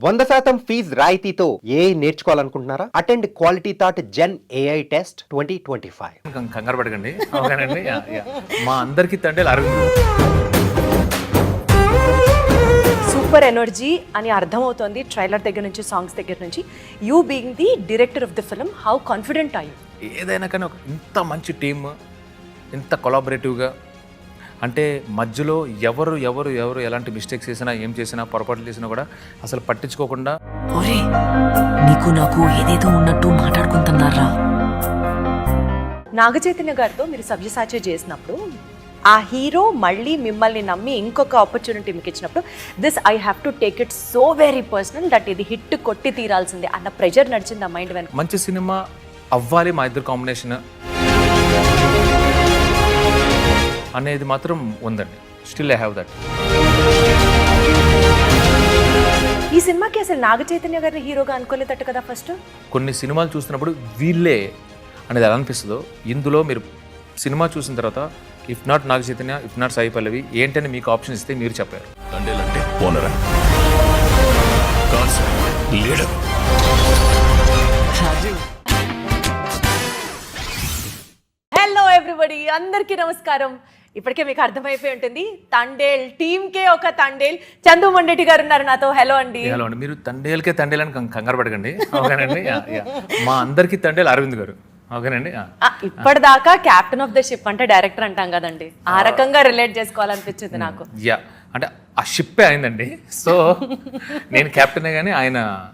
వంద శాతం ఫీజ్ రాయితీతో ఏ నేర్చుకోవాలనుకుంటున్నారా? Attend quality thought gen AI test twenty twenty five. కంగారు పడకండి. Yeah, yeah. మా అందరికి తండ్రి అరవింద్. సూపర్ ఎనర్జీ అని అర్థమవుతోంది ట్రైలర్ దగ్గర నుంచి సాంగ్స్ దగ్గర నుంచి. You being the director of the film how confident are you ఏదైనా కానీ ఇంత మంచి టీమ్ ఇంత కొలాబరేటివ్గా అంటే మధ్యలో ఎవరు ఎవరు ఎవరు ఎలాంటి మిస్టేక్స్ చేసినా ఏం చేసినా పొరపాట్లు చేసినా కూడా అసలు పట్టించుకోకుండా ఒరే నీకు నాకు ఏదేదో ఉన్నట్టు మాట్లాడుకుంటున్నారా? నాగచైతన్య గారితో మీరు సవ్యసాచి చేసినప్పుడు ఆ హీరో మళ్ళీ మిమ్మల్ని నమ్మి ఇంకొక ఆపర్చునిటీ మీకు ఇచ్చినప్పుడు this I have to take it so very personal that ఇది హిట్ కొట్టి తీరాల్సిందే అన్న ప్రెజర్ నడిచింది ఆ మైండ్ వెనక. మంచి సినిమా అవ్వాలి మా ఇద్దరు కాంబినేషన్ అనేది మాత్రం ఉందండి. స్టిల్ ఐ హ్యావ్ దట్ ఈ సినిమాకి అసలు నాగచైతన్య గారిని హీరోగా అనుకోలేదట కదా ఫస్ట్? కొన్ని సినిమాలు చూస్తున్నప్పుడు వీళ్ళే అనేది ఎలా అనిపిస్తుందో ఇందులో మీరు సినిమా చూసిన తర్వాత if not Naga Chaitanya if not Sai Pallavi ఏంటని మీకు ఆప్షన్ ఇస్తే మీరు చెప్పారు. తండేలంటే ఓనరా concept leader. Raju. Hello everybody అందరికీ నమస్కారం. ఇప్పటికే మీకు అర్థమైపోయి ఉంటుంది. తండేల్ టీమ్కే ఒక తండేల్. చందు మొండెటి గారు ఉన్నారు నాతో. హలో అండి. హలో అండి. మీరు తండేలకే తండేలని కం- కంగారు పడకండి. ఓకేనండి. మా అందరికీ తండేలు అరవింద్ గారు. ఓకేనండి? ఇప్పటిదాకా క్యాప్టెన్ ఆఫ్ ద షిప్ అంటే డైరెక్టర్ అంటాం కదండి. ఆ రకంగా రిలేట్ చేసుకోవాలనిపించింది నాకు. యా. అంటే ఆ షిప్పే అయిందండి. సో నేను కెప్టెనే కానీ ఆయన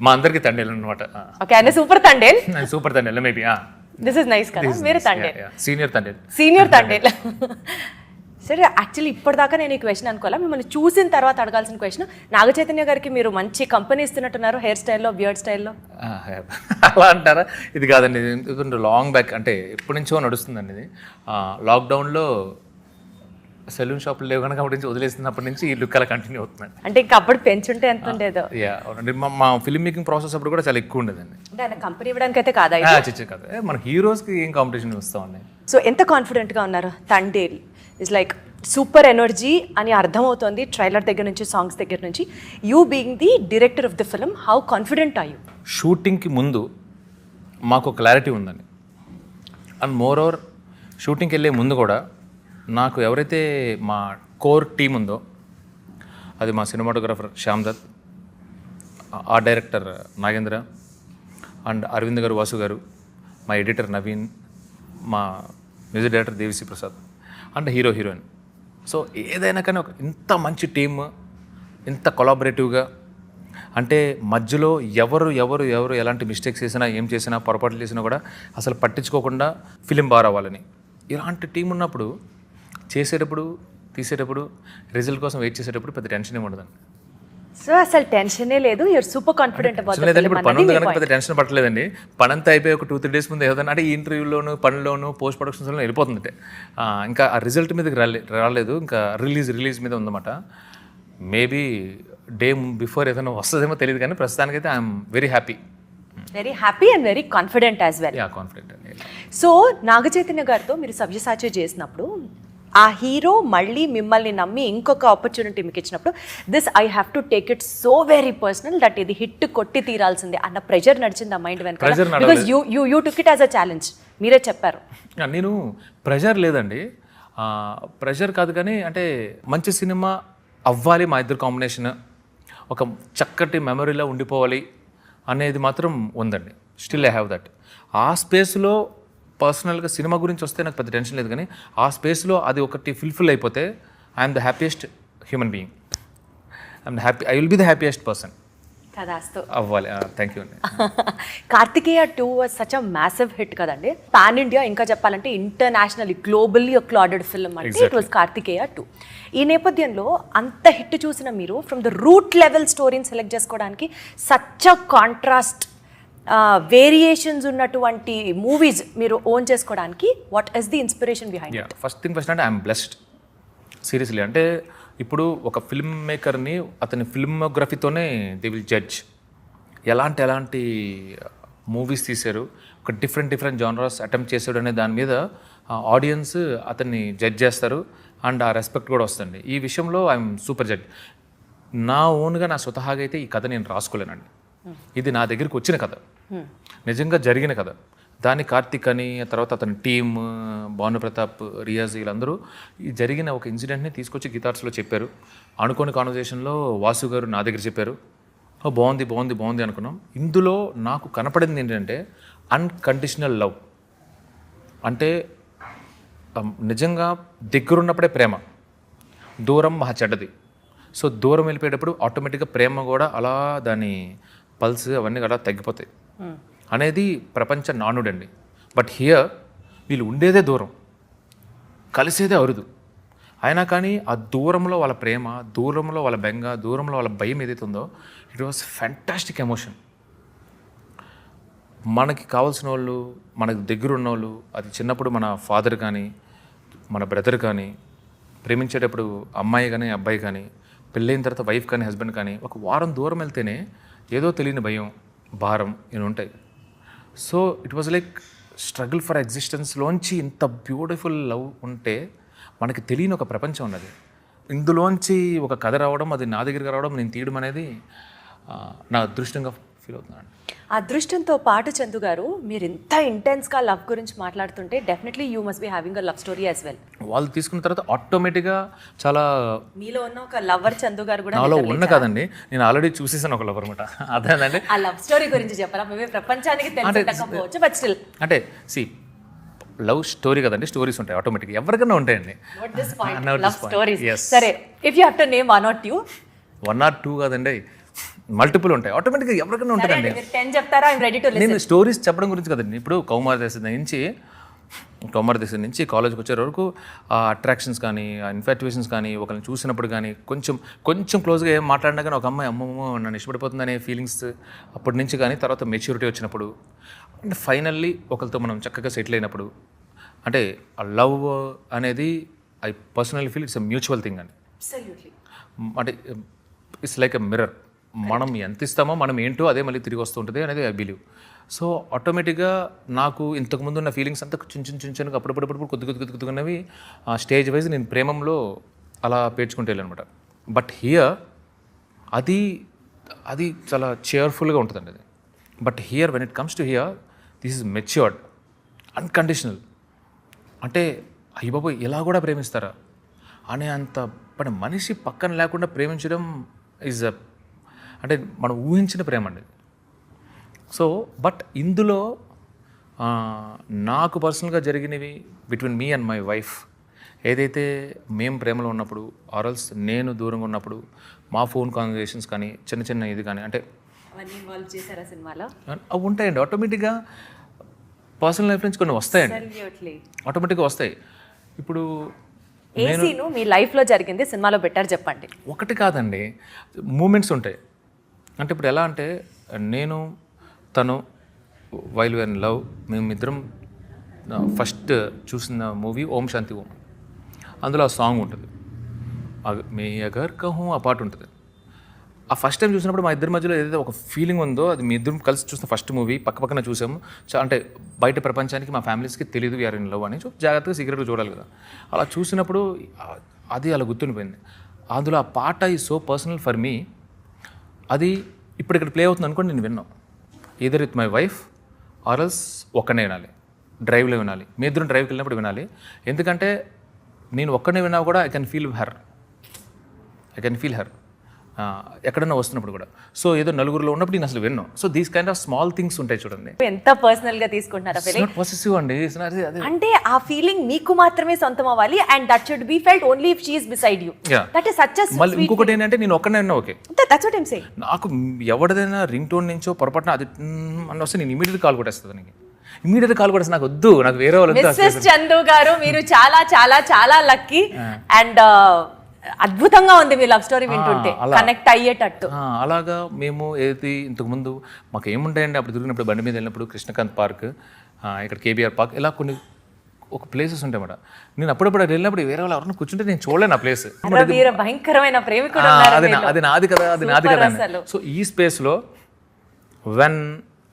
మా అందరికీ తండేలు అనమాట ఓకే ఆయన super Thandel. Super Thandel maybe this is nice కదా? మీరు తండేల్. సీనియర్ తండేలు. సీనియర్ తండేల్. సరే యాక్చువల్లీ ఇప్పటిదాకా నేను ఈ క్వశ్చన్ అనుకోవాలా? మిమ్మల్ని చూసిన తర్వాత అడగాల్సిన క్వశ్చన్ నాగచైతన్య గారికి మీరు మంచి కంపెనీ ఇస్తున్నట్టున్నారు హెయిర్ స్టైల్లో బియర్డ్ స్టైల్లో అలా అంటారా? ఇది కాదండి ఇది లాంగ్ బ్యాక్ అంటే ఎప్పటి నుంచో నడుస్తుందండి ఇది. లాక్డౌన్లో సెలూన్ షాపులు లేవు కనుక అప్పటి నుంచి వదిలేసినప్పటి నుంచి ఈ లుక్ అలా కంటిన్యూ అవుతుందండి. అంటే ఇంకా అప్పుడు పెంచుంటే ఎంత ఉండేదో. యా అవునండి మా మా ఫిల్మ్ మేకింగ్ ప్రాసెస్ అప్పుడు కూడా చాలా ఎక్కువ ఉండేదండి. అంటే ఆయన కంపెనీ ఇవ్వడానికి అయితే కాదా చిచ్చే కాదు. ఏ, మన హీరోస్కి ఏం కాంపిటీషన్ ఇస్తామండి? సో ఎంత కాన్ఫిడెంట్గా ఉన్నారు? Thandel is like super energy అని అర్థమవుతోంది ట్రైలర్ దగ్గర నుంచి సాంగ్స్ దగ్గర నుంచి. You being the director of the film how confident are you షూటింగ్కి ముందు మాకు క్లారిటీ ఉందండి. అండ్ మోర్ ఓవర్ షూటింగ్కి వెళ్ళే ముందు కూడా నాకు ఎవరైతే మా కోర్ టీం ఉందో అది మా సినిమాటోగ్రఫర్ శ్యామ్ దత్ ఆ డైరెక్టర్ నాగేంద్ర అండ్ అరవింద్ గారు వాసు గారు మా ఎడిటర్ నవీన్ మా music director Devi Sri Prasad and hero heroine. So ఏదైనా కానీ ఒక ఇంత మంచి టీమ్ ఇంత కొలాబరేటివ్గా అంటే మధ్యలో ఎవరు ఎవరు ఎవరు ఎలాంటి మిస్టేక్స్ చేసినా ఏం చేసినా పొరపాట్లు చేసినా కూడా అసలు పట్టించుకోకుండా ఫిలిం బార్ అవ్వాలని. ఇలాంటి టీం ఉన్నప్పుడు చేసేటప్పుడు తీసేటప్పుడు రిజల్ట్ కోసం వెయిట్ చేసేటప్పుడు పెద్ద టెన్షన్ ఏమి ఉండదండి. సో అసలు టెన్షనే లేదు. యూర్ సూపర్ కాన్ఫిడెంట్ లేదండి ఇప్పుడు పని ఉంది కనుక పెద్ద టెన్షన్ పట్టలేదండి. పని అంతా అయిపోయి ఒక టూ త్రీ డేస్ ముందు ఏదైనా అంటే ఈ ఇంటర్వ్యూలోను పనిలోను పోస్ట్ ప్రొడక్షన్స్లో వెళ్ళిపోతుంది ఇంకా ఆ రిజల్ట్ మీదకి రాలే రాలేదు. ఇంకా రిలీజ్ రిలీజ్ మీద ఉందన్నమాట. మేబీ డే బిఫోర్ ఏదైనా వస్తుందేమో తెలియదు కానీ ప్రస్తుతానికైతే I'm very happy very happy and very confident as well yeah confident so Naga Chaitanya గారితో మీరు సవ్యసాచి చేసినప్పుడు ఆ హీరో మళ్ళీ మిమ్మల్ని నమ్మి ఇంకొక ఆపర్చునిటీ మీకు ఇచ్చినప్పుడు this I have to take it so very personal that ఇది హిట్ కొట్టి తీరాల్సిందే అన్న ప్రెజర్ నడిచింది ఆ మైండ్ వెనక. Because you you you took it as a challenge మీరే చెప్పారు. నేను ప్రెషర్ లేదండి. ప్రెషర్ కాదు కానీ అంటే మంచి సినిమా అవ్వాలి మా ఇద్దరు కాంబినేషన్ ఒక చక్కటి మెమరీలో ఉండిపోవాలి అనేది మాత్రం ఉందండి. స్టిల్ ఐ హ్యావ్ దట్ ఆ స్పేస్లో పర్సనల్గా సినిమా గురించి వస్తే నాకు పెద్ద టెన్షన్ లేదు కానీ ఆ స్పేస్లో అది ఒకటి ఫుల్ఫిల్ అయిపోతే I'm the happiest human being. I'm happy I will be the happiest person. అవ్వాలి thank you Karthikeya two was such a massive hit కదండి. పాన్ ఇండియా ఇంకా చెప్పాలంటే ఇంటర్నేషనల్ గ్లోబల్లీ అక్లాడెడ్ ఫిల్మ్ అంటే ఇట్ వాజ్ కార్తికేయ టూ ఈ నేపథ్యంలో అంత hit చూసిన మీరు ఫ్రమ్ ద రూట్ లెవెల్ స్టోరీని సెలెక్ట్ చేసుకోవడానికి సచ్ అ కాంట్రాస్ట్ వేరియేషన్స్ ఉన్నటువంటి మూవీస్ మీరు ఓన్ చేసుకోవడానికి what is the inspiration behind first thing first అంటే ఐఎమ్ బ్లెస్డ్ సీరియస్లీ అంటే ఇప్పుడు ఒక ఫిల్మ్ మేకర్ని అతని ఫిల్మోగ్రఫీతోనే దే విల్ జడ్జ్ ఎలాంటి ఎలాంటి మూవీస్ తీశారు ఒక డిఫరెంట్ డిఫరెంట్ జానరాస్ అటెంప్ట్ చేశాడు అనే దాని మీద ఆడియన్స్ అతన్ని జడ్జ్ చేస్తారు అండ్ ఆ రెస్పెక్ట్ కూడా వస్తుంది. ఈ విషయంలో ఐఎమ్ సూపర్ జడ్జ్ నా ఓన్గా నా స్వతహాగా అయితే ఈ కథ నేను రాసుకోలేనండి. ఇది నా దగ్గరికి వచ్చిన కథ. నిజంగా జరిగిన కథ. దాన్ని కార్తిక్ అని తర్వాత అతని టీమ్ భాను ప్రతాప్ రియాజ్ వీళ్ళందరూ ఈ జరిగిన ఒక ఇన్సిడెంట్ని తీసుకొచ్చి గిటార్స్లో చెప్పారు. అనుకోని కాన్వర్జేషన్లో వాసు గారు నా దగ్గర చెప్పారు. బాగుంది బాగుంది బాగుంది అనుకున్నాం. ఇందులో నాకు కనపడింది ఏంటంటే అన్కండిషనల్ లవ్. అంటే నిజంగా దగ్గరున్నప్పుడే ప్రేమ. దూరం మహా చెడ్డది. సో దూరం వెళ్ళిపోయేటప్పుడు ఆటోమేటిక్గా ప్రేమ కూడా అలా దాని పల్స్ అవన్నీ అలా తగ్గిపోతాయి. అనేది ప్రపంచ నానుడండి. బట్ హియర్ వీళ్ళు ఉండేదే దూరం. కలిసేదే అరుదు. అయినా కానీ ఆ దూరంలో వాళ్ళ ప్రేమ దూరంలో వాళ్ళ బెంగ దూరంలో వాళ్ళ భయం ఏదైతే ఉందో ఇట్ వాస్ ఫ్యాంటాస్టిక్ ఎమోషన్ మనకి కావాల్సిన వాళ్ళు మనకు దగ్గర ఉన్న వాళ్ళు అది చిన్నప్పుడు మన ఫాదర్ కానీ మన బ్రదర్ కానీ ప్రేమించేటప్పుడు అమ్మాయి కానీ అబ్బాయి కానీ పెళ్ళైన తర్వాత వైఫ్ కానీ హస్బెండ్ కానీ ఒక వారం దూరం వెళ్తేనే ఏదో తెలియని భయం భారం ఇవి ఉంటాయి. So it was like struggle for ఎగ్జిస్టెన్స్లోంచి ఇంత బ్యూటిఫుల్ లవ్ ఉంటే మనకి తెలియని ఒక ప్రపంచం ఉన్నది. ఇందులోంచి ఒక కథ రావడం అది నా దగ్గరికి రావడం నేను తీయడం అనేది నా అదృష్టంగా ఫీల్ అవుతున్నాను అదృష్టంతో పాటు చందు గారు మీరు ఇంత ఇంటెన్స్గా లవ్ గురించి మాట్లాడుతుంటే definitely you must be having a love story as well వాళ్ళు తీసుకున్న తర్వాత ఆటోమేటిక్గా చాలా మీలో ఉన్న ఒక లవర్ చందు గారు కూడా నాలో ఉన్న కదండి. నేను ఆల్రెడీ చూసేసాను ఒక లవర్ అనమాట అదేనండి. ఆ లవ్ స్టోరీ గురించి చెప్పరా మేమే ప్రపంచానికి తెలియకపోవచ్చు బట్ స్టిల్ అంటే సి లవ్ స్టోరీ కదండి స్టోరీస్ ఉంటాయి ఆటోమేటిక్గా ఎవరికైనా ఉంటాయండి. లవ్. స్టోరీస్. సరే if you have to name one or two one or two కాదండి. మల్టిపుల్ ఉంటాయి. ఆటోమేటిక్గా ఎవరికైనా టు నేను స్టోరీస్ చెప్పడం గురించి కదండి. ఇప్పుడు కౌమార దేశం నుంచి కౌమార దేశం నుంచి కాలేజ్కి వచ్చే వరకు ఆ అట్రాక్షన్స్ కానీ ఆ ఇన్ఫాక్చువేషన్స్ కానీ ఒకరిని చూసినప్పుడు కానీ కొంచెం కొంచెం క్లోజ్గా ఏం మాట్లాడినా కానీ ఒక అమ్మాయి అమ్మమ్మ నన్ను ఇష్టపడిపోతుందనే ఫీలింగ్స్ అప్పటి నుంచి కానీ తర్వాత మెచ్యూరిటీ వచ్చినప్పుడు అండ్ ఫైనల్లీ ఒకరితో మనం చక్కగా సెటిల్ అయినప్పుడు అంటే ఆ లవ్ అనేది I personal feel it's a mutual thing అండి. అబ్సల్యూట్లీ అంటే ఇట్స్ లైక్ ఎ మిర్రర్ మనం ఎంత ఇస్తామో మనం ఏంటో అదే మళ్ళీ తిరిగి వస్తుంటుంది అనేది ఐ బిలీవ్ సో ఆటోమేటిక్గా నాకు ఇంతకుముందు ఉన్న ఫీలింగ్స్ అంతా చిన్న చిన్న చిన్న చిన్నగా అప్పుడప్పుడు అప్పుడు కొద్ది కొద్ది కొద్ది ఆ స్టేజ్ వైజ్ నేను ప్రేమంలో అలా పేర్చుకుంటే వెళ్ళనమాట బట్ హియర్ అది అది చాలా చేర్ఫుల్గా ఉంటుందండి అది but here when it comes to here this is matured unconditional అంటే అయ్య బాబోయ్ ఇలా కూడా ప్రేమిస్తారా అనే అంత మన మనిషి పక్కన లేకుండా ప్రేమించడం ఈజ్ అ అంటే మనం ఊహించిన ప్రేమ అండి సో బట్ ఇందులో నాకు పర్సనల్గా జరిగినవి between me and my wife. ఏదైతే మేము ప్రేమలో ఉన్నప్పుడు ఆరల్స్ నేను దూరంగా ఉన్నప్పుడు మా ఫోన్ కాన్వర్జేషన్స్ కానీ చిన్న చిన్న ఇది కానీ అంటే అవి ఉంటాయండి. ఆటోమేటిక్గా పర్సనల్ లైఫ్ నుంచి కొన్ని వస్తాయండి. ఆటోమేటిక్గా వస్తాయి. ఇప్పుడు మీ లైఫ్లో జరిగింది సినిమాలో బెటర్ చెప్పండి. ఒకటి కాదండి. మూమెంట్స్ ఉంటాయి. అంటే ఇప్పుడు ఎలా అంటే నేను తను వైల్ వెన్ లవ్ మేమిద్దరం ఫస్ట్ చూసిన మూవీ ఓం శాంతి ఓం. అందులో ఆ సాంగ్ ఉంటుంది. మే అగర్ కహూ ఆ పాట ఉంటుంది. ఆ ఫస్ట్ టైం చూసినప్పుడు మా ఇద్దరి మధ్యలో ఏదైతే ఒక ఫీలింగ్ ఉందో అది మీ ఇద్దరం కలిసి చూసిన ఫస్ట్ మూవీ పక్క పక్కన చూసాము. చా- అంటే బయట ప్రపంచానికి మా ఫ్యామిలీస్కి తెలియదు వీఆర్ ఇన్ లవ్ అని. జాగ్రత్తగా సీక్రెట్గా చూడాలి కదా. అలా చూసినప్పుడు అది అలా గుర్తుండిపోయింది. అందులో ఆ పాట ఈ సో పర్సనల్ ఫర్ మీ అది ఇప్పుడు ఇక్కడ ప్లే అవుతుంది అనుకోండి నేను విన్నాను ఈదర్ విత్ మై వైఫ్ ఆర్ఎల్స్ ఒక్కనే వినాలి. డ్రైవ్లో వినాలి. మీ ఇద్దరు డ్రైవ్కి వెళ్ళినప్పుడు వినాలి. ఎందుకంటే నేను ఒక్కనే విన్నా కూడా I can feel her I can feel her ఎక్కడన్నా వస్తున్నప్పుడు కూడా. సో ఏదో నలుగురిలో ఉన్నప్పుడు నేను అసలు విన్నాను so these kind of small things ఉంటాయి చూడండి. ఎంత పర్సనల్గా తీసుకుంటున్నారా అండి. అంటే ఆ ఫీలింగ్ మీకు మాత్రమే సొంతం అవ్వాలి and that should be felt only if she's beside you. That is such మళ్ళీ ఇంకొకటి ఏంటంటే నేను ఒక్కనే విన్నా okay. That's what I'm saying నాకు ఎవరిదైనా రింగ్ టోన్ నుంచో పొరపాటున అది అని వస్తే నేను ఇమీడియట్ కాల్ కొట్టేస్తుంది దానికి ఇమీడియట్ కాల్ కొట్టేస్తే నాకు వద్దు నాకు వేరే వాళ్ళు చందు గారు మీరు చాలా చాలా చాలా లక్కీ అండ్ అద్భుతంగా ఉంది మీ లవ్ స్టోరీ వింటుంటే. కనెక్ట్ అయ్యేటట్టు. అలాగా మేము ఏది ఇంతకుముందు మాకు ఏముంటాయండి? అప్పుడు తిరిగినప్పుడు బండి మీద వెళ్ళినప్పుడు కృష్ణకాంత్ పార్క్ ఇక్కడ కేబీఆర్ పార్క్ ఇలా కొన్ని ఒక ప్లేసెస్ ఉంటాయి అన్నమాట. నేను అప్పుడప్పుడు వెళ్ళినప్పుడు వేరే వాళ్ళు ఎవరైనా కూర్చుంటే నేను చూడలేను ఆ ప్లేస్ భయంకరమైన ప్రేమికుడు అది. అది నాది కదా అది నాది కదా. సో ఈ స్పేస్లో వెన్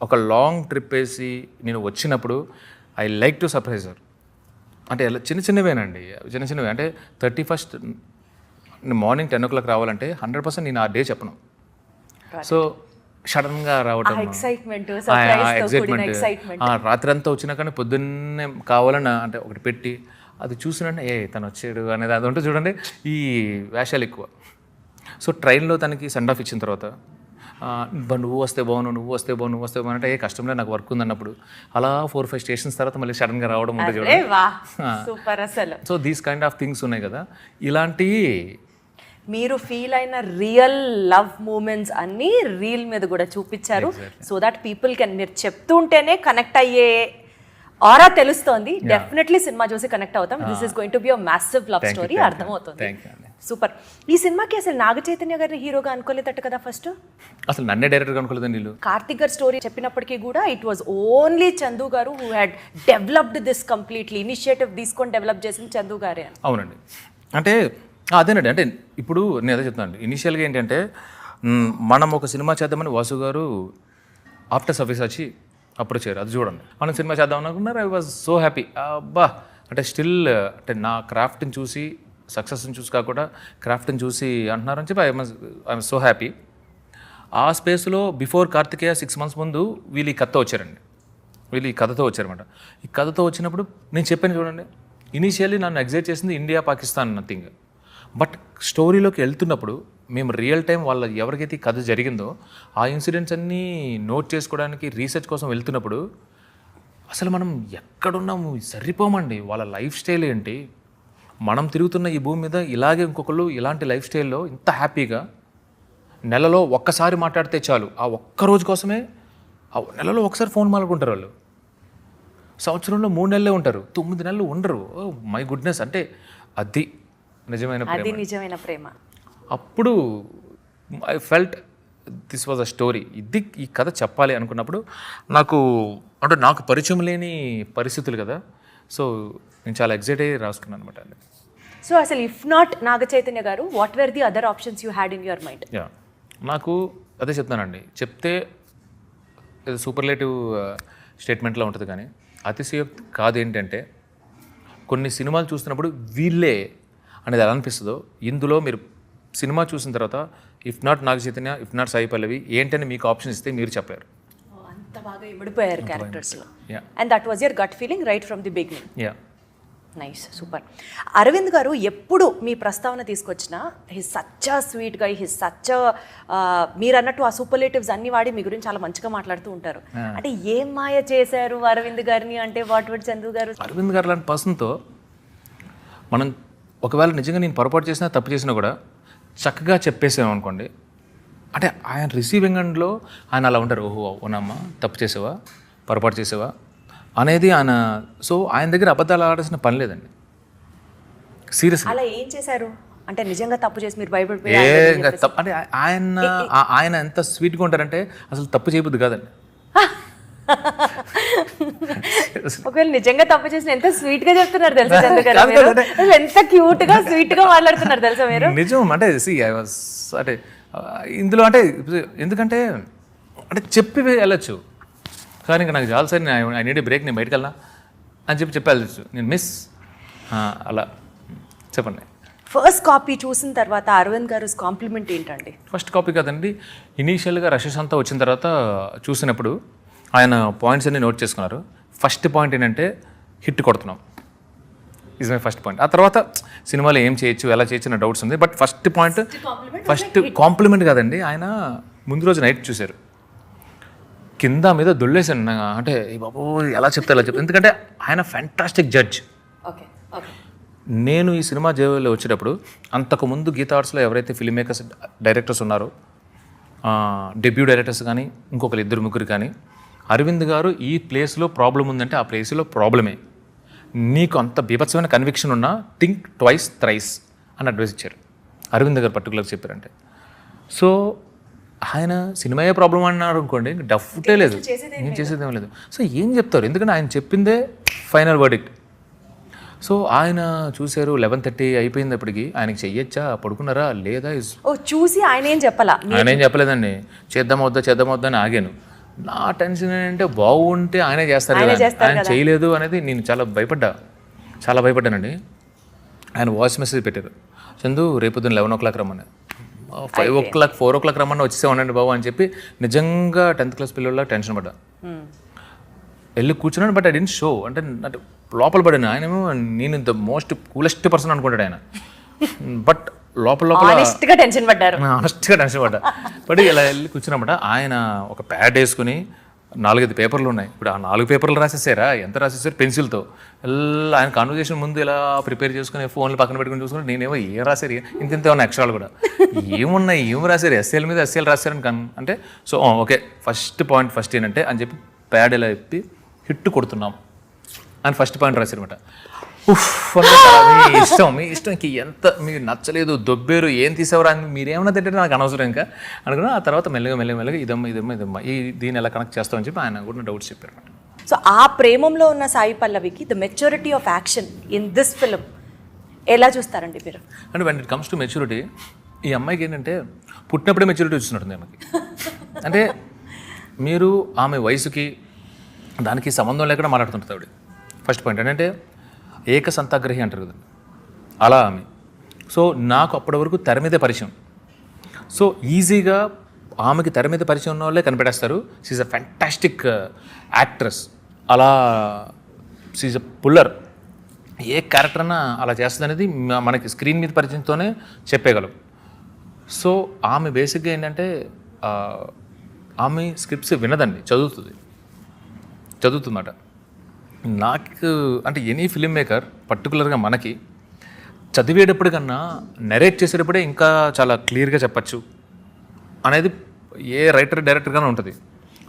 ఒక లాంగ్ ట్రిప్ వేసి నేను వచ్చినప్పుడు ఐ లైక్ టు సర్ప్రైజ్ అంటే చిన్న చిన్నవేనండి. చిన్న చిన్నవి. అంటే thirty first morning ten o'clock రావాలంటే హండ్రెడ్ పర్సెంట్ నేను ఆ డే చెప్పను. సో సడన్గా రావటం excitement. రాత్రి అంతా వచ్చినా కానీ పొద్దున్నే కావాలని అంటే ఒకటి పెట్టి అది చూసినట్టే ఏ తను వచ్చాడు అనేది అది ఉంటే చూడండి ఈ వేషాలు ఎక్కువ. సో ట్రైన్లో తనకి సెండ్ ఆఫ్ ఇచ్చిన తర్వాత నువ్వు వస్తే బాగును నువ్వు వస్తే బాగు నువ్వు వస్తే బాగు అంటే ఏ కష్టంలో నాకు వర్క్ ఉందన్నప్పుడు. అలా ఫోర్ ఫైవ్ స్టేషన్స్ తర్వాత మళ్ళీ సడన్గా రావడం ఉంటుంది చూడండి. వా సూపర్ అసలు. So these kind of things ఉన్నాయి కదా. ఇలాంటివి మీరు ఫీల్ అయిన రియల్ లవ్ మూమెంట్స్ అన్ని రీల్ మీద కూడా చూపించారు. సో దట్ పీపుల్ కెన్ మీరు చెప్తుంటేనే కనెక్ట్ అయ్యే ఆరా తెలుస్తోంది. డెఫినెట్లీ సినిమా చూసి కనెక్ట్ అవుతాం. This is going to be a massive love story. అర్థమవుతుంది. సూపర్ ఈ సినిమాకి అసలు నాగ చైతన్య గారిని హీరోగా అనుకోలేదట కదా ఫస్ట్ అసలు నన్నే డైరెక్ట్గా అనుకోలేదు వీళ్ళు కార్తిక్ గారి స్టోరీ చెప్పినప్పటికీ కూడా it was only Chandu garu who had developed this completely initiative తీసుకొని డెవలప్ చేసింది చందు గారే అవునండి. అంటే అదేనండి. అంటే ఇప్పుడు నేను అదే చెప్తాను ఇనిషియల్గా ఏంటంటే మనం ఒక సినిమా చేద్దామని వాసు గారు ఆఫ్టర్ సర్వీస్ వచ్చి అప్రోచ్ అయ్యారు అది చూడండి. మనం సినిమా చేద్దాం అనుకున్నారు. ఐ వాజ్ సో హ్యాపీ అబ్బా! అంటే స్టిల్ అంటే నా క్రాఫ్ట్ని చూసి సక్సెస్ని చూసి కాకుండా క్రాఫ్ట్ని చూసి అంటున్నారని చెప్పి ఐ ఐఎమ్ సో హ్యాపీ ఆ స్పేస్లో బిఫోర్ కార్తికేయ సిక్స్ మంత్స్ ముందు వీళ్ళు ఈ కథతో వచ్చారండి. వీళ్ళు ఈ కథతో వచ్చారనమాట ఈ కథతో వచ్చినప్పుడు నేను చెప్పాను చూడండి. ఇనీషియల్లీ నన్ను ఎగ్జైట్ చేసింది ఇండియా పాకిస్తాన్ నథింగ్ బట్ స్టోరీలోకి వెళ్తున్నప్పుడు మేము రియల్ టైం వాళ్ళ ఎవరికైతే కథ జరిగిందో ఆ ఇన్సిడెంట్స్ అన్నీ నోట్ చేసుకోవడానికి రీసెర్చ్ కోసం వెళ్తున్నప్పుడు అసలు మనం ఎక్కడున్నాము? సరిపోమండి. వాళ్ళ లైఫ్ స్టైల్ ఏంటి? మనం తిరుగుతున్న ఈ భూమి మీద ఇలాగే ఇంకొకళ్ళు ఇలాంటి లైఫ్ స్టైల్లో ఇంత హ్యాపీగా నెలలో ఒక్కసారి మాట్లాడితే చాలు. ఆ ఒక్క రోజు కోసమే ఆ నెలలో ఒకసారి ఫోన్ మాట్లాడుకుంటారు వాళ్ళు. సంవత్సరంలో మూడు నెలలే ఉంటారు. తొమ్మిది నెలలు ఉండరు. My goodness. అంటే అది నిజమైన అది నిజమైన ప్రేమ. అప్పుడు I felt this was a story. ఇది ఈ కథ చెప్పాలి అనుకున్నప్పుడు నాకు అంటే నాకు పరిచయం లేని పరిస్థితులు కదా. సో నేను చాలా ఎగ్జైట్ అయ్యి రాసుకున్నాను అనమాట సో అసలు if not Naga Chaitanya garu what were the other options you had in your mind నాకు అదే చెప్తానండి చెప్తే సూపర్లేటివ్ స్టేట్మెంట్లో ఉంటుంది కానీ అతిశయోక్తి కాదు ఏంటంటే కొన్ని సినిమాలు చూస్తున్నప్పుడు వీళ్ళే అనేది ఎలా అనిపిస్తుందో ఇందులో మీరు సినిమా చూసిన తర్వాత if not Naga Chaitanya if not Sai Pallavi ఏంటని మీకు ఆప్షన్ ఇస్తే మీరు చెప్పలేరు అంత బాగా ఇమిడిపోయారు క్యారెక్టర్స్లో. Yeah. And that was your gut feeling right from the beginning yeah nice super Aravind garu ఎప్పుడు మీ ప్రస్తావన తీసుకొచ్చినా హిస్ సచ్చ స్వీట్గా హిస్ సచ్చ మీరు అన్నట్టు ఆ సూపర్లేటివ్స్ అన్ని వాడి మీ గురించి చాలా మంచిగా మాట్లాడుతూ ఉంటారు. అంటే ఏం మాయ చేశారు అరవింద్ గారిని? అంటే వాట్ వుడ్ చందు గారు? అరవింద్ గారు లాంటి పర్సన్తో మనం ఒకవేళ నిజంగా నేను పొరపాటు చేసినా తప్పు చేసినా కూడా చక్కగా చెప్పేసాం అనుకోండి. అంటే ఆయన రిసీవింగ్ అండ్లో ఆయన అలా ఉంటారు. ఓహో అవునమ్మా తప్పు చేసావా పొరపాటు చేసావా అనేది ఆయన సో ఆయన దగ్గర అబద్ధాలు ఆడాల్సిన పని లేదండి. సీరియస్ అలా ఏం చేశారు? అంటే నిజంగా తప్పు చేసి మీరు తప్పు అంటే ఆయన ఆయన ఎంత స్వీట్గా ఉంటారంటే అసలు తప్పు చేయబుద్ది కాదండి. ఒకవేళ నిజంగా తప్పు చేసిన ఎంత స్వీట్గా చెప్తున్నారు తెలుసా చందు గారు మీరు? అసలు ఎంత క్యూట్గా స్వీట్గా మాట్లాడుతున్నారు తెలుసా మీరు? నిజం. అంటే సి ఐ వాస్ అంటే ఆ, ఇందులో అంటే ఎందుకంటే అంటే చెప్పి వెళ్ళచ్చు. కానీ ఇంకా నాకు చాలా సార్ ఐ నీడ్ బ్రేక్ నేను బయటకు వెళ్ళా అని చెప్పి చెప్పి వెళ్ళచ్చు. నేను మిస్ అలా. చెప్పండి. ఫస్ట్ కాపీ చూసిన తర్వాత అరవింద్ గారు కాంప్లిమెంట్ ఏంటండి? ఫస్ట్ కాపీ కదండి. ఇనీషియల్గా రషెస్ అంతా వచ్చిన తర్వాత చూసినప్పుడు ఆయన పాయింట్స్ అన్ని నోట్ చేసుకున్నారు. ఫస్ట్ పాయింట్ ఏంటంటే హిట్ కొడుతున్నాం. ఇస్ మై ఫస్ట్ పాయింట్ ఆ తర్వాత సినిమాలో ఏం చేయొచ్చు ఎలా చేయొచ్చు నా డౌట్స్ ఉంది. But first point first compliment కాదండి. ఆయన ముందు రోజు నైట్ చూశారు. కింద మీద దొల్లేసాను అంటే బాబు ఎలా చెప్తే ఎలా చెప్తా ఎందుకంటే ఆయన ఫ్యాంటాస్టిక్ జడ్జ్ నేను ఈ సినిమా జేవీలో వచ్చేటప్పుడు అంతకుముందు గీతా ఆర్ట్స్లో ఎవరైతే ఫిల్మ్ మేకర్స్ డైరెక్టర్స్ ఉన్నారో డెబ్యూ డైరెక్టర్స్ కానీ ఇంకొకరు ఇద్దరు ముగ్గురు కానీ అరవింద్ గారు ఈ ప్లేస్లో ప్రాబ్లం ఉందంటే ఆ ప్లేస్లో ప్రాబ్లమే నీకు అంత బీభత్సమైన కన్విక్షన్ ఉన్నా థింక్ ట్వైస్ థ్రైస్ అని అడ్వైస్ ఇచ్చారు. అరవింద్ గారు పర్టికులర్గా చెప్పారంటే. సో ఆయన సినిమాయే ప్రాబ్లం అన్నారు అనుకోండి ఇంక డఫ్టే లేదు. ఏం చేసేదేం లేదు. సో ఏం చెప్తారు? ఎందుకంటే ఆయన చెప్పిందే ఫైనల్ వర్డిక్ట్ సో ఆయన చూశారు లెవెన్ థర్టీ అయిపోయింది అప్పటికి ఆయనకి చెయ్యొచ్చా? పడుకున్నారా? లేదా? ఓ చూసి ఆయన ఏం చెప్పాలా? ఆయన ఏం చెప్పలేదండి. చేద్దాం వద్దా? చేద్దాం వద్దా? అని ఆగాను. నా టెన్షన్ ఏంటంటే బాగుంటే ఆయనే చేస్తారు ఆయనే కదా. ఆయన చేయలేదు అనేది నేను చాలా భయపడ్డా. చాలా భయపడ్డానండి. ఆయన వాయిస్ మెసేజ్ పెట్టారు. చందు రేపు పొద్దున్న లెవెన్ ఓ క్లాక్ రమ్మని. Five o'clock four o'clock రమ్మని వచ్చేసే ఉండండి బాబు అని చెప్పి నిజంగా టెన్త్ క్లాస్ పిల్లల టెన్షన్ పడ్డా. వెళ్ళి కూర్చున్నాను బట్ ఐ డెంట్ షో అంటే లోపల పడిన ఆయన నేను ద మోస్ట్ కూలెస్ట్ పర్సన్ అనుకుంటాడు ఆయన. బట్ లోపల లోపల టెన్షన్ పడ్డారు. ఆనెస్ట్గా టెన్షన్ పడ్డా. పడి ఇలా వెళ్ళి కూర్చున్నమాట. ఆయన ఒక ప్యాడ్ వేసుకుని నాలుగైదు పేపర్లు ఉన్నాయి. ఇప్పుడు ఆ నాలుగు పేపర్లు రాసేసారా? ఎంత రాసేసారు? పెన్సిల్తో. ఎలా ఆయన కాన్వర్జేషన్ ముందు ఇలా ప్రిపేర్ చేసుకుని ఫోన్లు పక్కన పెట్టుకుని చూసుకుని నేనేమో ఏం రాశారు? ఇంత ఇంత ఉన్నాయి అక్షరాలు కూడా. ఏమున్నాయి? ఏం రాశారు? ఎస్ఎల్ మీద ఎస్ఎల్ రాశారని కన్ అంటే so okay. First point first ఏంటంటే అని చెప్పి ప్యాడ్ ఇలా చెప్పి హిట్ కొడుతున్నాం. అని ఫస్ట్ పాయింట్ రాశారనమాట ఉఫ్ సార్, మీ ఇష్టం మీ ఇష్టంకి ఎంత మీకు నచ్చలేదు దొబ్బేరు ఏం తీసేవరా అని మీరేమన్నా తింటే నాకు అనవసరం ఇంకా. అనుకున్నా ఆ తర్వాత మెల్లగా మెల్లగా మెల్లగా ఇదమ్మా ఇదమ్మా ఇదమ్మా ఈ దీన్ని ఎలా కనెక్ట్ చేస్తామని చెప్పి ఆయన కూడా డౌట్స్ చెప్పారు. సో ఆ ప్రేమంలో ఉన్న Sai పల్లవికి the maturity of action in this film ఎలా చూస్తారండి మీరు? అంటే when it comes to maturity ఈ అమ్మాయికి ఏంటంటే పుట్టినప్పుడే మెచ్యూరిటీ వచ్చినట్టుంది ఆమెకి. అంటే మీరు ఆమె వయసుకి దానికి సంబంధం లేకుండా మాట్లాడుతుంటుంది ఆవిడ. ఫస్ట్ పాయింట్ ఏంటంటే ఏక సంతాగ్రహి అంటారు కదండి. అలా ఆమె. సో నాకు అప్పటి వరకు తెర మీదే పరిచయం. సో ఈజీగా ఆమెకి తెర మీద పరిచయం ఉన్న వాళ్ళే కనిపెట్టేస్తారు. షీఈ్ అ ఫ్యాంటాస్టిక్ యాక్ట్రెస్ అలా షీఈ్ అ పుల్లర్ ఏ క్యారెక్టర్ అన్నా అలా చేస్తుంది అనేది మనకి స్క్రీన్ మీద పరిచయంతోనే చెప్పేయగలం. సో ఆమె బేసిక్గా ఏంటంటే ఆమె స్క్రిప్ట్స్ వినదండి. చదువుతుంది. చదువుతుందట. నాకు అంటే ఎనీ ఫిలిం మేకర్ పర్టికులర్గా మనకి చదివేటప్పుడు కన్నా నెరేట్ చేసేటప్పుడే ఇంకా చాలా క్లియర్గా చెప్పచ్చు అనేది ఏ రైటర్ డైరెక్టర్గానే ఉంటుంది.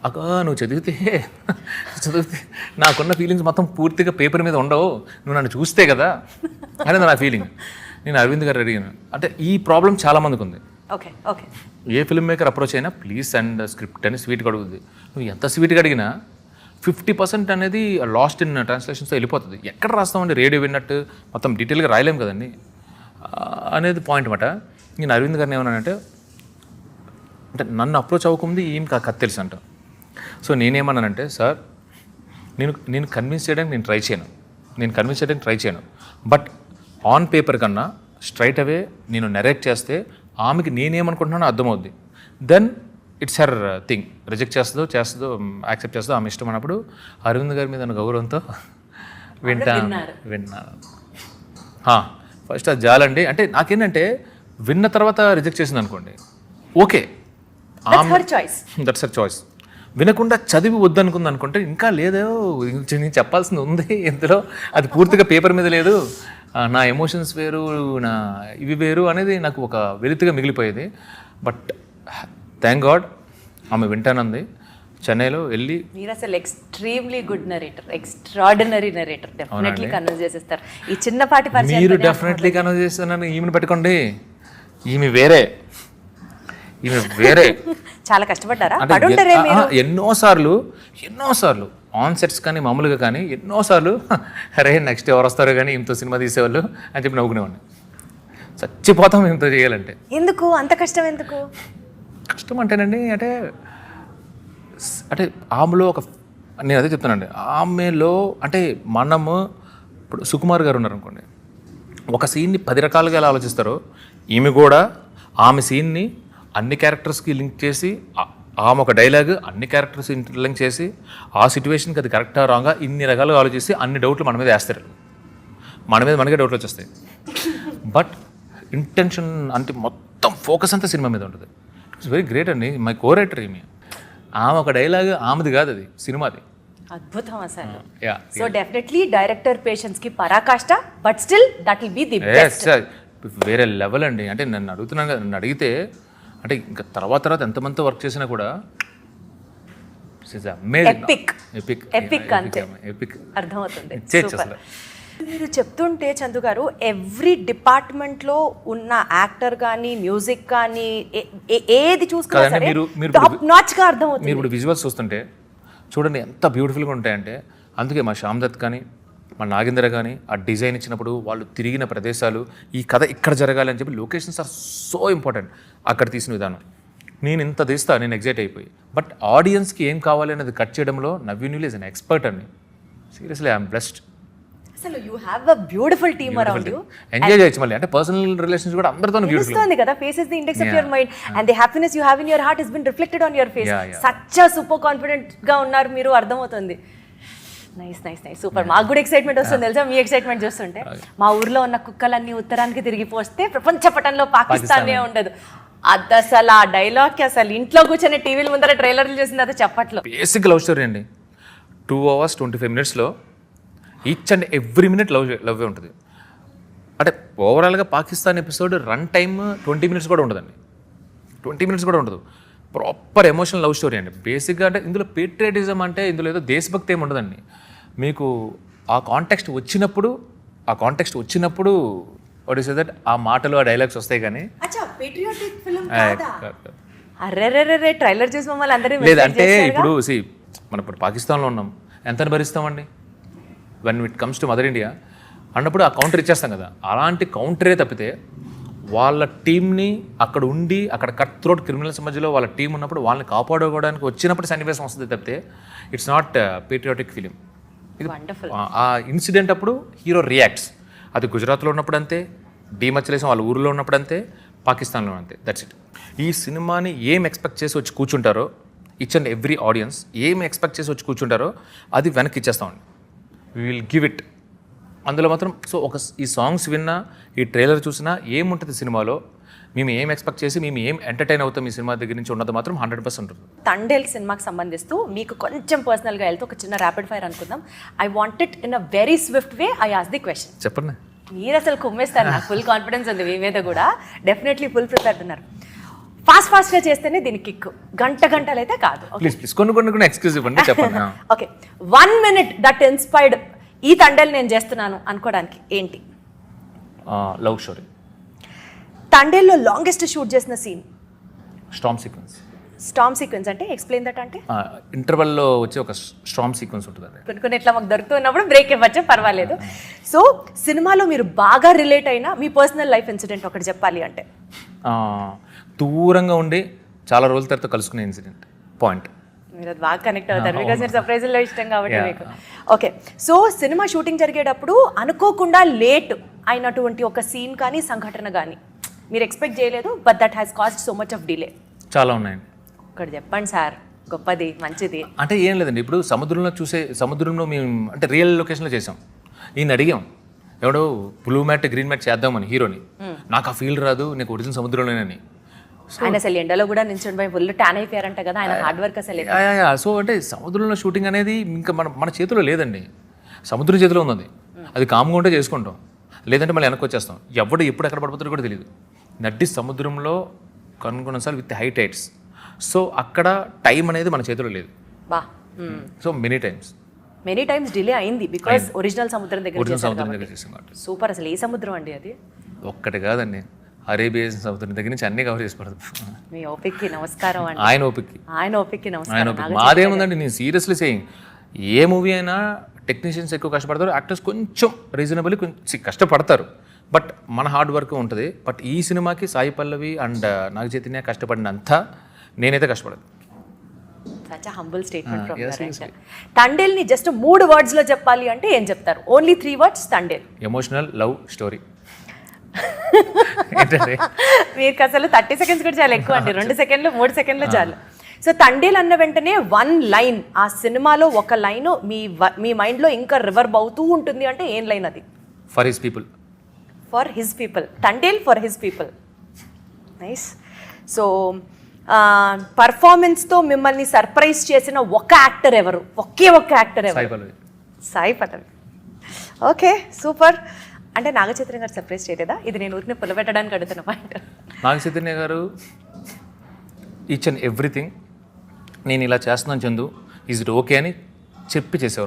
అక్క నువ్వు చదివితే చదివితే నాకున్న ఫీలింగ్స్ మొత్తం పూర్తిగా పేపర్ మీద ఉండవు. నువ్వు నన్ను చూస్తే కదా అనేది నా ఫీలింగ్ నేను అరవింద్ గారు అడిగాను. అంటే ఈ ప్రాబ్లం చాలామందికి ఉంది. Okay okay. ఏ ఫిల్మ్ మేకర్ అప్రోచ్ అయినా ప్లీజ్ అండ్ స్క్రిప్ట్ అని స్వీట్గా అడుగుతుంది నువ్వు ఎంత స్వీట్గా అడిగినా ఫిఫ్టీ పర్సెంట్ అనేది లాస్ట్ ఇన్ ట్రాన్స్లేషన్స్తో వెళ్ళిపోతుంది. ఎక్కడ రాస్తామండి? రేడియో విన్నట్టు మొత్తం డీటెయిల్గా రాయలేం కదండి. అనేది పాయింట్ అనమాట నేను అరవింద్ గారిని ఏమన్నానంటే అంటే నన్ను అప్రోచ్ అవ్వకముందు ఏం కా కథ తెలుసు అంట సో నేనేమన్నానంటే సార్ నేను నేను కన్విన్స్ చేయడానికి నేను ట్రై చేయను. నేను కన్విన్స్ చేయడానికి ట్రై చేయను. బట్ ఆన్ పేపర్ కన్నా స్ట్రైట్ అవే నేను నెరేట్ చేస్తే ఆమెకి నేనేమనుకుంటున్నానో అర్థమవుద్ది. Then it's her thing. Reject చేస్తుందో చేస్తుందో యాక్సెప్ట్ చేస్తుందో ఆమె ఇష్టం అన్నప్పుడు అరవింద్ గారి మీద గౌరవంతో వింటాను విన్నాను ఫస్ట్ అది జాలండి. అంటే నాకేంటంటే విన్న తర్వాత రిజెక్ట్ చేసింది అనుకోండి okay her choice that's her choice వినకుండా చదివి వద్దనుకుంది అనుకుంటే ఇంకా లేదో నేను చెప్పాల్సింది ఉంది ఇందులో. అది పూర్తిగా పేపర్ మీద లేదు. నా ఎమోషన్స్ వేరు నా ఇవి వేరు అనేది నాకు ఒక వెలితిగా మిగిలిపోయేది. బట్ థ్యాంక్ గాడ్ ఆమె వింటానంది. చెన్నైలో వెళ్ళి మీరు అసలు extremely good narrator extraordinary narrator definitely convince చేసేస్తారు. ఈ చిన్నపాటి మీరు డెఫినెట్లీ కన్వర్ట్ చేస్తున్నాను ఈమెను పెట్టుకోండి. ఈమె వేరే. ఈమె వేరే. చాలా కష్టపడ్డారా? ఎన్నోసార్లు ఎన్నోసార్లు ఆన్ సెట్స్ కానీ మామూలుగా కానీ ఎన్నోసార్లు అరే నెక్స్ట్ ఎవరు వస్తారో కానీ ఇంతో సినిమా తీసేవాళ్ళు అని చెప్పి నవ్వుకునేవాడిని. చచ్చిపోతాం ఇంత చేయాలంటే. ఎందుకు? అంత కష్టం ఎందుకు? కష్టం అంటేనండి అంటే అంటే ఆమెలో ఒక నేను అదే చెప్తానండి. ఆమెలో అంటే మనము ఇప్పుడు సుకుమార్ గారు ఉన్నారు అనుకోండి ఒక సీన్ని పది రకాలుగా ఎలా ఆలోచిస్తారో ఈమె కూడా ఆమె సీన్ని అన్ని క్యారెక్టర్స్కి లింక్ చేసి ఆమె ఒక డైలాగ్ అన్ని క్యారెక్టర్స్ ఇంటర్లింక్ చేసి ఆ సిచ్యువేషన్కి అది కరెక్టా రాంగా ఇన్ని రకాలుగా ఆలోచిస్తే అన్ని డౌట్లు మన మీద వేస్తారు. మన మీద మనకే డౌట్లు వచ్చేస్తాయి. బట్ ఇంటెన్షన్ అంటే మొత్తం ఫోకస్ అంతా సినిమా మీద ఉంటుంది. ఇట్స్ వెరీ గ్రేట్ అండి. మై కో రైటర్ ఈమె. ఆమె ఒక డైలాగ్ ఆమెది కాదు అది సినిమాది. అద్భుతం అసలు. యా సో డెఫినెట్లీ డైరెక్టర్ పేషెన్స్కి పరాకాష్ట but still that will be the best వేరే లెవెల్ అండి. అంటే నన్ను అడుగుతున్నాను కదా నన్ను అడిగితే అంటే ఇంకా తర్వాత తర్వాత ఎంతమందితో వర్క్ చేసినా కూడా Epic. ఎపిక్ Epic అంతే. ఎపిక్ అర్థమవుతుంది. మీరు చెప్తుంటే చందు గారు ఎవ్రీ డిపార్ట్మెంట్లో ఉన్న యాక్టర్ కానీ మ్యూజిక్ కానీ ఏది చూసుకున్నా సరే మీరు- మీరు టాప్ అర్థమవుతుంది. మీరు ఇప్పుడు విజువల్స్ చూస్తుంటే చూడండి ఎంత బ్యూటిఫుల్గా ఉంటాయంటే అందుకే మా శ్యామ్ దత్ కానీ మా నాగేంద్ర కానీ ఆ డిజైన్ ఇచ్చినప్పుడు వాళ్ళు తిరిగిన ప్రదేశాలు ఈ కథ ఇక్కడ జరగాలి అని చెప్పి లొకేషన్స్ ఆర్ సో ఇంపార్టెంట్ అక్కడ తీసిన విధానం. నేను ఇంత తీస్తా నేను ఎగ్జైట్ అయిపోయి. బట్ ఆడియన్స్కి ఏం కావాలి అనేది కట్ చేయడంలో నవ్యూనిల్ ఇస్ అన్ ఎక్స్పర్ట్ అండి. సీరియస్లీ ఐఎమ్ బ్లెస్డ్ అసలు you have a beautiful team around you enjoy చేయొచ్చు మళ్ళీ. అంటే పర్సనల్ రిలేషన్స్ కూడా అందరితో బ్యూటిఫుల్ తెలుస్తుంది కదా face is the index of. Your mind and the happiness you have in your heart is been reflected on your face Yeah, yeah. Such super కాన్ఫిడెంట్గా ఉన్నారు మీరు అర్థమవుతుంది. నైస్ నైస్ నైస్ సూపర్ మాకు కూడా ఎక్సైట్మెంట్ వస్తుంది తెలుసా? మీ ఎక్సైట్మెంట్ చూస్తుంటే. మా ఊర్లో ఉన్న కుక్కలన్నీ ఉత్తరానికి తిరిగి పోస్తే ప్రపంచ పటంలో పాకిస్తానే పాకిస్తాన్. ఉండదు. అది అసలు ఆ డైలాగ్ అసలు ఇంట్లో కూర్చొని టీవీల ముందర ట్రైలర్లు చూసింది అది చెప్పట్లో. బేసిక్ లవ్ స్టోరీ అండి. టూ అవర్స్ ట్వంటీ ఫైవ్ మినిట్స్లో each and every minute love లవ్వే ఉంటుంది. అంటే ఓవరాల్గా Pakistan episode run time twenty minutes కూడా ఉండదండి. ట్వంటీ మినిట్స్ కూడా ఉండదు. ప్రాపర్ ఎమోషనల్ లవ్ స్టోరీ అండి. బేసిక్గా అంటే ఇందులో పేట్రియటిజం అంటే ఇందులో ఏదో దేశభక్తి ఏమి ఉండదండి. మీకు ఆ కాంటెక్స్ట్ వచ్చినప్పుడు ఆ కాంటెక్స్ట్ వచ్చినప్పుడు వాట్ ఇస్ దట్ ఆ మాటలు ఆ డైలాగ్స్ వస్తాయి కానీ అర్రే ట్రైలర్ చూసి మమ్మల్ని అందరూ లేదు అంటే ఇప్పుడు సి మనం ఇప్పుడు పాకిస్తాన్లో ఉన్నాం. ఎంత భరిస్తామండి? When it comes to mother India అన్నప్పుడు ఆ కౌంటర్ ఇచ్చేస్తాం కదా. అలాంటి కౌంటరే తప్పితే వాళ్ళ టీంని అక్కడ ఉండి అక్కడ కట్ త్రోట్ క్రిమినల్స్ మధ్యలో వాళ్ళ టీం ఉన్నప్పుడు వాళ్ళని కాపాడుకోవడానికి వచ్చినప్పుడు సన్నివేశం వస్తుంది తప్పితే ఇట్స్ నాట్ పేట్రియాటిక్ ఫిలిం ఇది ఆ- ఇన్సిడెంట్ అప్పుడు హీరో రియాక్ట్స్ అది గుజరాత్లో ఉన్నప్పుడు అంతే డీమచ్చలేసం వాళ్ళ ఊరిలో ఉన్నప్పుడు అంతే పాకిస్తాన్లో అంతే. దట్స్ ఇట్ ఈ సినిమాని ఏం ఎక్స్పెక్ట్ చేసి వచ్చి కూర్చుంటారో ఇచ్ అండ్ ఎవ్రీ ఆడియన్స్ ఏం ఎక్స్పెక్ట్ చేసి వచ్చి కూర్చుంటారో అది వెనక్కి ఇచ్చేస్తామండి వీ విల్ గివ్ ఇట్ అందులో మాత్రం సో ఒక ఈ సాంగ్స్ విన్నా ఈ ట్రైలర్ చూసినా ఏముంటుంది సినిమాలో? మేము ఏం ఎక్స్పెక్ట్ చేసి మేము ఏం ఎంటర్టైన్ అవుతాం ఈ సినిమా దగ్గర నుంచి ఉన్నది మాత్రం హండ్రెడ్ పర్సెంట్ ఉంటుంది. తండేల్ సినిమాకి సంబంధిస్తూ మీకు కొంచెం పర్సనల్గా వెళ్తే ఒక చిన్న ర్యాపిడ్ ఫైర్ అనుకుందాం. I want it in a very swift way I ask the question చెప్పండి. మీరు అసలు కుమ్మేస్తారు నాకు ఫుల్ కాన్ఫిడెన్స్ ఉంది మీ మీద కూడా. డెఫినెట్లీ ఫుల్ ప్రిపేర్డ్ ఉన్నారు. ఫాస్ట్ ఫాస్ట్గా చేస్తేనే దీని కిక్ గంట గంటలు అయితే కాదు ప్లీజ్ ప్లీజ్. కొన్ని కొన్ని కొన్ని ఎక్స్క్యూజ్ ఇవ్వండి చెప్పండి. Okay one minute that inspired ఈ తండేల్ నేను చేస్తున్నాను అనుకోవడానికి ఏంటి? Love story. తండేల్లో లాంగెస్ట్ షూట్ చేసిన scene? Storm sequence. Storm sequence అంటే ఎక్స్ప్లెయిన్ దట్ అంటే? ఇంటర్వెల్లో వచ్చే ఒక స్ట్రామ్ సీక్వెన్స్ ఉంటుందండి కొన్ని కొన్ని ఇట్లా మాకు దొరుకుతున్నప్పుడు బ్రేక్ ఇవ్వచ్చు? పర్వాలేదు. సో సినిమాలో మీరు బాగా రిలేట్ అయిన మీ పర్సనల్ లైఫ్ ఇన్సిడెంట్ ఒకటి చెప్పాలి అంటే? దూరంగా ఉండి చాలా రోజుల తర్వాత కలుసుకునే ఇన్సిడెంట్ పాయింట్ మీరు అది బాగా కనెక్ట్ అవుతారు. బికాస్ మీరు సర్ప్రైజ్లో ఇష్టం కాబట్టి. మీకు. ఓకే సో సినిమా షూటింగ్ జరిగేటప్పుడు అనుకోకుండా లేట్ అయినటువంటి ఒక సీన్ కానీ సంఘటన కానీ మీరు ఎక్స్పెక్ట్ చేయలేదు but that has cost so much of delay చాలా ఉన్నాయండి. ఒకటి చెప్పండి సార్. గొప్పది మంచిది. అంటే ఏం లేదండి. ఇప్పుడు సముద్రంలో చూసే సముద్రంలో మేము అంటే రియల్ లొకేషన్లో చేసాం ఈయన అడిగాం ఎవడో బ్లూ మ్యాట్ గ్రీన్ మ్యాట్ చేద్దామని హీరోని. నాకు ఆ ఫీల్ రాదు నీకు ఒరిజినల్ సముద్రంలోనేనని ఆయన అసలు ఎండలో కూడా నిల్చొని పోయి ఫుల్ ట్యాన్ అయిపోయారంట కదా ఆయన హార్డ్ వర్క్ అసలు సో అంటే సముద్రంలో షూటింగ్ అనేది ఇంకా మన మన చేతిలో లేదండి. సముద్రం చేతిలో ఉంది అది కామ్గా ఉంటే చేసుకుంటాం. లేదంటే మళ్ళీ వెనక్కి వచ్చేస్తాం. ఎవడు ఎప్పుడు ఎక్కడ పడిపోతాడో కూడా తెలియదు నడ్డి సముద్రంలో కొన్ని కొన్నిసార్లు విత్ హై టైట్స్ సో అక్కడ టైం అనేది మన చేతిలో లేదు. బా so many times many times delay అయింది బికాస్ ఒరిజినల్ సముద్రం దగ్గర సముద్రం. దగ్గర సూపర్ అసలు ఏ సముద్రం అండి అది? ఒక్కటి కాదండి. అరేబియా సముద్రం దగ్గర నుంచి అన్ని కవర్ చేసి మీ ఓపిక్కి నమస్కారం అండి. ఆయన ఓపిక్కి. ఆయన ఓపిక్కి ఆయన నమస్కారం ఓపిక మాదేముందండి నేను సీరియస్లీ సేయింగ్ ఏ మూవీ అయినా టెక్నీషియన్స్ ఎక్కువ కష్టపడతారు యాక్టర్స్ కొంచెం రీజనబుల్లీ కొంచెం కష్టపడతారు. బట్ మన హార్డ్ వర్క్ ఉంటుంది. బట్ ఈ సినిమాకి సాయి పల్లవి అండ్ నాగ చైతన్య కష్టపడినంత నేనైతే కష్టపడదు సచ్ హంబుల్ స్టేట్మెంట్ తండేల్ని జస్ట్ మూడు వర్డ్స్లో చెప్పాలి అంటే ఏం చెప్తారు? Only three words Thandel. Emotional love story మీకు అసలు థర్టీ సెకండ్స్ కూడా చాలా ఎక్కువ అండి. రెండు సెకండ్లు మూడు సెకండ్లు చాలు. సో తండేల్ అన్న వెంటనే వన్ లైన్ ఆ సినిమాలో ఒక లైన్ మీ మీ మైండ్లో ఇంకా రివర్బ్ అవుతూ ఉంటుంది అంటే ఏం లైన్ అది? For his people. For his people. Thandel for his people. Nice. So పర్ఫార్మెన్స్తో మిమ్మల్ని సర్ప్రైజ్ చేసిన ఒక యాక్టర్ ఎవరు? ఒకే ఒక్క యాక్టర్ ఎవరు? సాయి పల్లవి. Okay super. అంటే నాగచైతన్య గారు సర్ప్రైజ్ చేయలేదా? ఇది నేను ఊరిని పులబెట్టడానికి అడుగుతున్న పాయింట్. నాగచైతన్య గారు ఈచ్ అండ్ ఎవ్రీథింగ్ నేను ఇలా చేస్తున్నాను చందు. ఈజ్ ఇట్ ఓకే అని చెప్పి చేసేవారు.